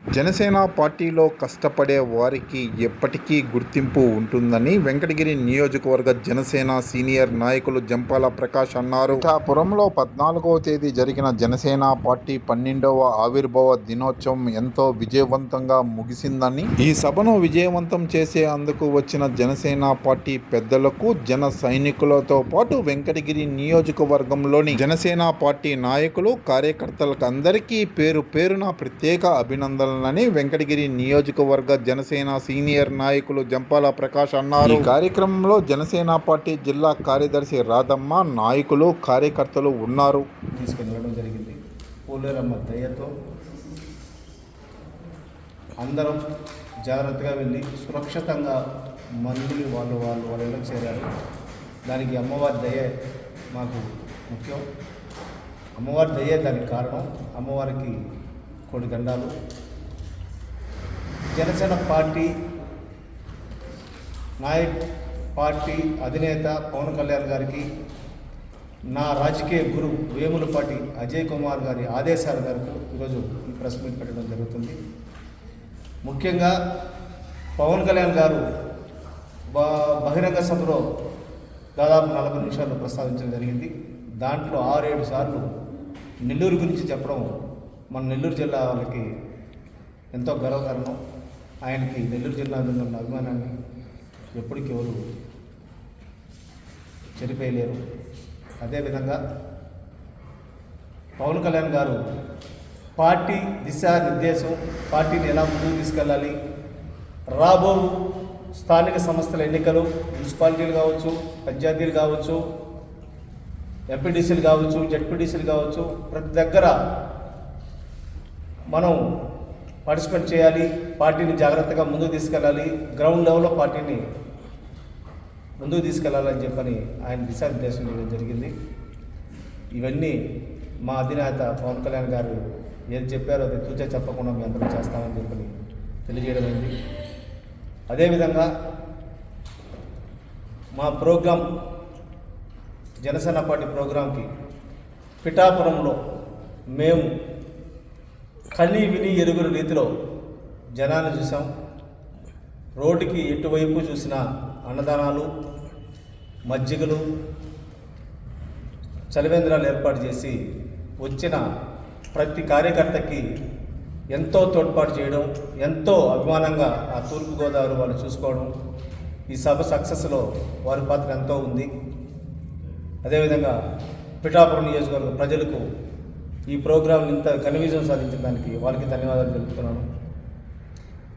Janasena పార్టీలో కష్టపడే వారికి ఎప్పటికీ గుర్తింపు ఉంటుందని వెంకటగిరి నియోజకవర్గ జనసేన సీనియర్ నాయకులు జంపాల ప్రకాష్ అన్నారు. పిఠాపురంలో పద్నాలుగవ తేదీ జరిగిన జనసేన పార్టీ పన్నెండవ ఆవిర్భావ దినోత్సవం ఎంతో విజయవంతంగా ముగిసిందని ఈ సభను విజయవంతం చేసే అందుకు వచ్చిన జనసేన పార్టీ పెద్దలకు జన సైనికులతో పాటు వెంకటగిరి నియోజకవర్గంలోని జనసేన పార్టీ నాయకులు కార్యకర్తలకు అందరికీ పేరు పేరున ప్రత్యేక అభినందనలని వెంకటగిరి నియోజకవర్గ జనసేన సీనియర్ నాయకులు జంపాల ప్రకాష్ అన్నారు. ఈ కార్యక్రమంలో జనసేన పార్టీ జిల్లా కార్యదర్శి రాధమ్మ నాయకులు కార్యకర్తలు ఉన్నారు. తీసుకుని వెళ్ళడం జరిగింది. పోలేరమ్మ దయతో అందరం జాగ్రత్తగా వెళ్ళి సురక్షితంగా మళ్ళీ వాళ్ళు వాళ్ళు వాళ్ళ ఇళ్ళకి చేరారు. దానికి అమ్మవారి దయ మాకు ముఖ్యం. అమ్మవారి దయే దానికి కారణం. అమ్మవారికి కోడి దండాలు జనసేన పార్టీ నాయక్ పార్టీ అధినేత పవన్ కళ్యాణ్ గారికి నా రాజకీయ గురు వేములపాటి అజయ్ కుమార్ గారి ఆదేశాల మేరకు ఈరోజు ఈ ప్రెస్ మీట్ పెట్టడం జరుగుతుంది. ముఖ్యంగా పవన్ కళ్యాణ్ గారు బ బహిరంగ సభలో దాదాపు నలభై నిమిషాలు ప్రస్తావించడం జరిగింది. దాంట్లో ఆరేడు సార్లు నెల్లూరు గురించి చెప్పడం మన నెల్లూరు జిల్లా వాళ్ళకి ఎంతో గర్వకారణం ఆయనకి నెల్లూరు జిల్లా మీద ఉన్న అభిమానాన్ని ఎప్పటికీ ఎవరు చనిపోయలేరు అదేవిధంగా పవన్ కళ్యాణ్ గారు పార్టీ దిశానిర్దేశం పార్టీని ఎలా ముందుకు తీసుకెళ్ళాలి రాబో స్థానిక సంస్థల ఎన్నికలు మున్సిపాలిటీలు కావచ్చు పంచాయతీలు కావచ్చు ఎంపీడీసీలు కావచ్చు జడ్పీడీసీలు కావచ్చు ప్రతి దగ్గర మనం పార్టిసిపేట్ చేయాలి పార్టీని జాగ్రత్తగా ముందుకు తీసుకెళ్ళాలి గ్రౌండ్ లెవెల్లో పార్టీని ముందుకు తీసుకెళ్ళాలని చెప్పని ఆయన దిశానిర్దేశం చేయడం జరిగింది. ఇవన్నీ మా అధినేత పవన్ కళ్యాణ్ గారు ఏది చెప్పారో అది తూచా చెప్పకుండా మేము అందరం చేస్తామని చెప్పని తెలియజేయడం అయింది. అదేవిధంగా మా ప్రోగ్రాం జనసేన పార్టీ ప్రోగ్రాంకి పిఠాపురంలో మేము కని విని ఎరుగుల రీతిలో జనాన్ని చూసాం రోడ్డుకి ఎటువైపు చూసిన అన్నదానాలు మజ్జిగలు చలివేంద్రాలు ఏర్పాటు చేసి వచ్చిన ప్రతి కార్యకర్తకి ఎంతో తోడ్పాటు చేయడం ఎంతో అభిమానంగా ఆ తూర్పుగోదావరి వాళ్ళు చూసుకోవడం ఈ సభ సక్సెస్లో వారి పాత్ర ఎంతో ఉంది. అదేవిధంగా పిఠాపురం నియోజకవర్గ ప్రజలకు ఈ ప్రోగ్రాం ఇంత కన్విజన్ సాధించిన దానికి వారికి ధన్యవాదాలు తెలుపుతున్నాను.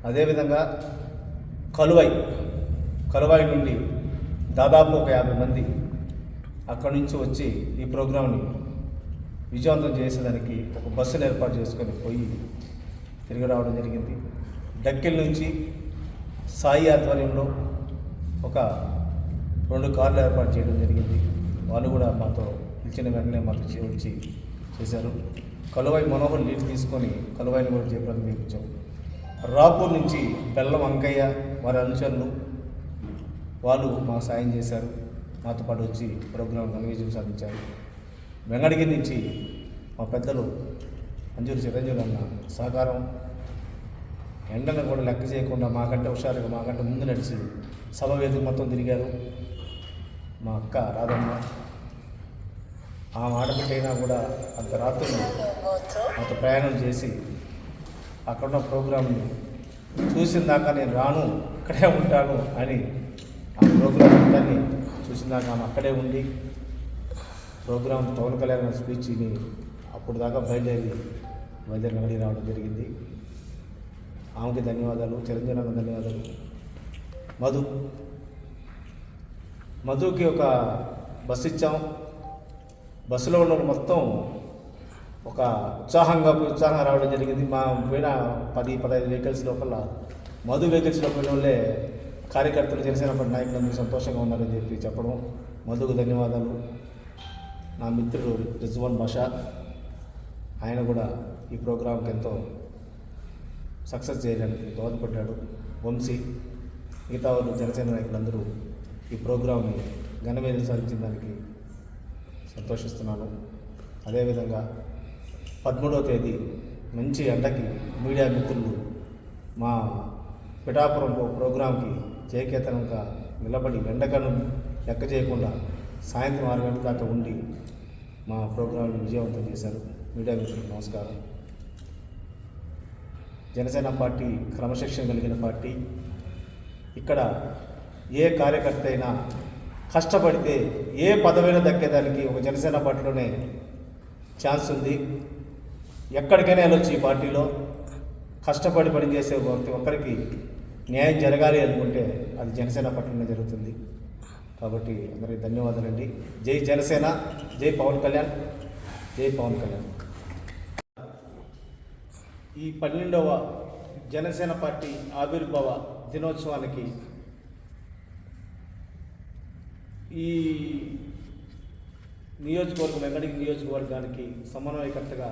అదేవిధంగా కలువై కలువై నుండి దాదాపు ఒక యాభై మంది అక్కడి నుంచి వచ్చి ఈ ప్రోగ్రాంని విజయవంతం చేసేదానికి ఒక బస్సును ఏర్పాటు చేసుకొని పోయి తిరిగి రావడం జరిగింది. డక్కిల్ నుంచి సాయి ఆధ్వర్యంలో ఒక రెండు కార్లు ఏర్పాటు చేయడం జరిగింది. వాళ్ళు కూడా మాతో పిలిచిన వెంటనే మాకు చే- వచ్చి చేశారు. కలువై మనోహర్ లీడ్ తీసుకొని కలువైని కూడా చేపట్టించాం రాపూర్ నుంచి బెల్లం అంకయ్య వారి అనుచరులు వాళ్ళు మా సాయం చేశారు. మాతో పాటు వచ్చి ప్రోగ్రాం విజయం సాధించారు. వెంగడిగి నుంచి మా పెద్దలు మంజూరు చిరంజీవి అన్న సహకారం ఎండను కూడా లెక్క చేయకుండా మాకంటే హుషారుగా మాకంటే ముందు నడిచి సభ వేదిక మొత్తం తిరిగారు. మా అక్క రాధమ్మ ఆ ఆడబిడ్డైనా కూడా అంత రాత్రి అంత ప్రయాణం చేసి అక్కడున్న ప్రోగ్రాంని చూసిన దాకా నేను రాను ఇక్కడే ఉంటాను అని ఆ ప్రోగ్రాం అందరినీ చూసిన దాకా ఆమె అక్కడే ఉండి ప్రోగ్రాం పవన్ కళ్యాణ్ స్పీచ్ని అప్పుడు దాకా బయలుదేరి బయలుదేరి మళ్ళీ రావడం జరిగింది. ఆమెకి ధన్యవాదాలు చిరంజీవి ధన్యవాదాలు. మధు మధుకి ఒక బస్సు ఇచ్చాం. బస్సులో ఉన్న మొత్తం ఒక ఉత్సాహంగా ఉత్సాహంగా రావడం జరిగింది. మా పోయిన పది పదహైదు వెహికల్స్ లోపల మధు వెహికల్స్లో పోయిన వాళ్ళే కార్యకర్తలు జనసేన నాయకులందరూ సంతోషంగా ఉన్నారని చెప్పి చెప్పడం. మధుకు ధన్యవాదాలు. నా మిత్రుడు రిజ్వాన్ బాషా ఆయన కూడా ఈ ప్రోగ్రాంకి ఎంతో సక్సెస్ చేయడానికి దోహదపడ్డాడు. వంశీ మిగతా వాళ్ళు జనసేన నాయకులందరూ ఈ ప్రోగ్రాంని ఘనమేద సాధించిన దానికి సంతోషిస్తున్నాను. అదేవిధంగా పదమూడవ తేదీ మంచి ఎండకి మీడియా మిత్రులు మా పిఠాపురం ప్రోగ్రాంకి చేకేతనంగా జయకేతనంగా నిలబడి ఎండకను లెక్క చేయకుండా సాయంత్రం ఆరు గంటల దాకా ఉండి మా ప్రోగ్రాంని విజయవంతం చేశారు. మీడియా మిత్రులు నమస్కారం. జనసేన పార్టీ క్రమశిక్షణ కలిగిన పార్టీ. ఇక్కడ ఏ కార్యకర్త అయినా కష్టపడితే ఏ పదవైనా దక్కేదానికి ఒక జనసేన పార్టీలోనే ఛాన్స్ ఉంది. ఎక్కడికైనా వెళ్ళొచ్చు ఈ పార్టీలో. కష్టపడి పనిచేసే ప్రతి ఒక్కరికి న్యాయం జరగాలి అనుకుంటే అది జనసేన పార్టీలోనే జరుగుతుంది. కాబట్టి అందరికి ధన్యవాదాలండి. జై జనసేన జై పవన్ కళ్యాణ్ జై పవన్ కళ్యాణ్. ఈ పన్నెండవ జనసేన పార్టీ ఆవిర్భావ దినోత్సవానికి ఈ నియోజకవర్గం ఎక్కడికి నియోజకవర్గానికి సమన్వయకర్తగా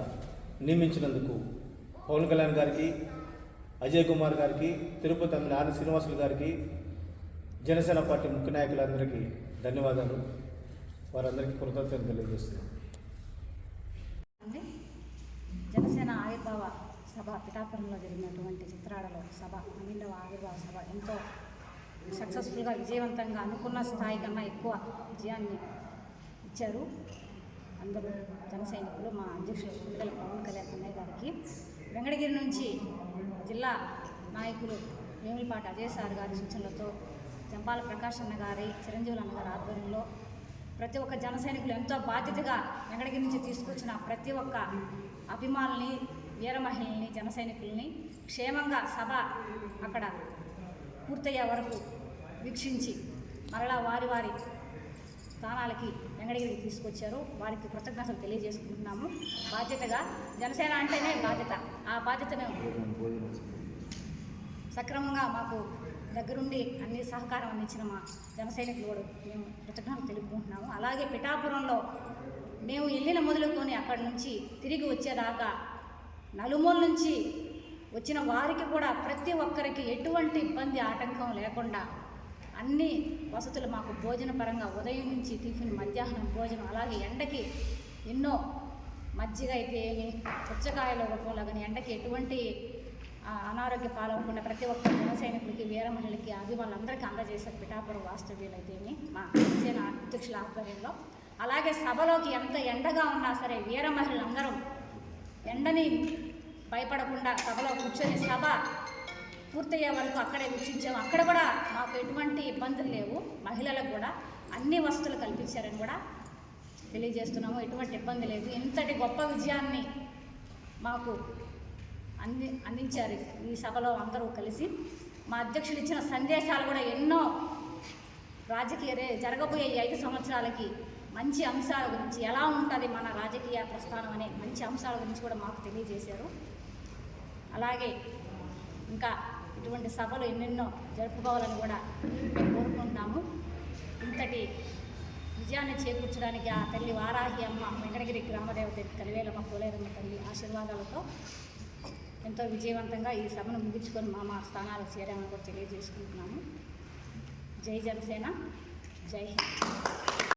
నియమించినందుకు పవన్ కళ్యాణ్ గారికి అజయ్ కుమార్ గారికి తిరుపతి అమ్మిన ఆర్ శ్రీనివాసులు గారికి జనసేన పార్టీ ముఖ్య నాయకులందరికీ ధన్యవాదాలు. వారందరికీ కృతజ్ఞతలు తెలియజేస్తున్నాను అంటే జనసేన ఆవిర్భావ సభ పిఠాపురంలో జరిగినటువంటి చిత్రాడలో సభ పన్నెండవ ఆవిర్భావ సభ ఎంతో సక్సెస్ఫుల్గా విజయవంతంగా అనుకున్న స్థాయి కన్నా ఎక్కువ విజయాన్ని ఇచ్చారు. అందరూ జన సైనికులు మా అధ్యక్షులు పిల్లల పవన్ కళ్యాణ్ అన్నయ్య గారికి. వెంకటగిరి నుంచి జిల్లా నాయకులు వేములపాటి అజయ్ సార్ గారి సూచనలతో జంపాల ప్రకాష్ అన్న గారి చిరంజీవులు అన్నగారి ఆధ్వర్యంలో ప్రతి ఒక్క జన సైనికులు ఎంతో బాధ్యతగా వెంకటగిరి నుంచి తీసుకొచ్చిన ప్రతి ఒక్క అభిమానుల్ని వీరమహిళల్ని జన సైనికుల్ని క్షేమంగా సభ అక్కడ పూర్తయ్యే వరకు వీక్షించి మరలా వారి వారి స్థానాలకి వెంకటగిరికి తీసుకొచ్చారు. వారికి కృతజ్ఞతలు తెలియజేసుకుంటున్నాము. బాధ్యతగా జనసేన అంటేనే బాధ్యత. ఆ బాధ్యతను సక్రమంగా మాకు దగ్గరుండి అన్ని సహకారం అందించిన మా జనసైనికులు కూడా మేము కృతజ్ఞతలు తెలుపుకుంటున్నాము. అలాగే పిఠాపురంలో మేము వెళ్ళిన మొదలుకొని అక్కడి నుంచి తిరిగి వచ్చేదాకా నలుమూల నుంచి వచ్చిన వారికి కూడా ప్రతి ఒక్కరికి ఎటువంటి ఇబ్బంది ఆటంకం లేకుండా అన్ని వసతులు మాకు భోజన పరంగా ఉదయం నుంచి టిఫిన్ మధ్యాహ్నం భోజనం అలాగే ఎండకి ఎన్నో మజ్జిగ అయితే ఏమి పుచ్చకాయల రూపంలో కానీ ఎండకి ఎటువంటి అనారోగ్య పాలవకుండా ప్రతి ఒక్క జన సైనికులకి వీర మహిళలకి అభిమానులందరికీ అందజేశారు పిఠాపురం వాస్తవ్యులైతేమి మా సేన అధ్యక్షుల ఆధ్వర్యంలో. అలాగే సభలోకి ఎంత ఎండగా ఉన్నా సరే వీరమహిళలందరం ఎండని భయపడకుండా సభలో కూర్చొని సభ పూర్తయ్యే వరకు అక్కడే వీక్షించాము అక్కడ కూడా మాకు ఎటువంటి ఇబ్బందులు లేవు. మహిళలకు కూడా అన్ని వసతులు కల్పించారని కూడా తెలియజేస్తున్నాము. ఎటువంటి ఇబ్బంది లేదు. ఇంతటి గొప్ప విజయాన్ని మాకు అంది అందించారు ఈ సభలో అందరూ కలిసి. మా అధ్యక్షులు ఇచ్చిన సందేశాలు కూడా ఎన్నో రాజకీయ రే జరగబోయే ఈ ఐదు సంవత్సరాలకి మంచి అంశాల గురించి ఎలా ఉంటుంది మన రాజకీయ ప్రస్థానం అనే మంచి అంశాల గురించి కూడా మాకు తెలియజేశారు. అలాగే ఇంకా ఇటువంటి సభలు ఎన్నెన్నో జరుపుకోవాలని కూడా మేము కోరుకుంటున్నాము. ఇంతటి విజయాన్ని చేకూర్చడానికి ఆ తల్లి వారాహి అమ్మ వెంకటగిరి గ్రామదేవత కలివేలమ్మ కోలేరమ్మ తల్లి ఆశీర్వాదాలతో ఎంతో విజయవంతంగా ఈ సభను ముగించుకొని మా మా స్థానాలకు చేరామని కూడా తెలియజేసుకుంటున్నాము. జై జనసేన జై హింద్.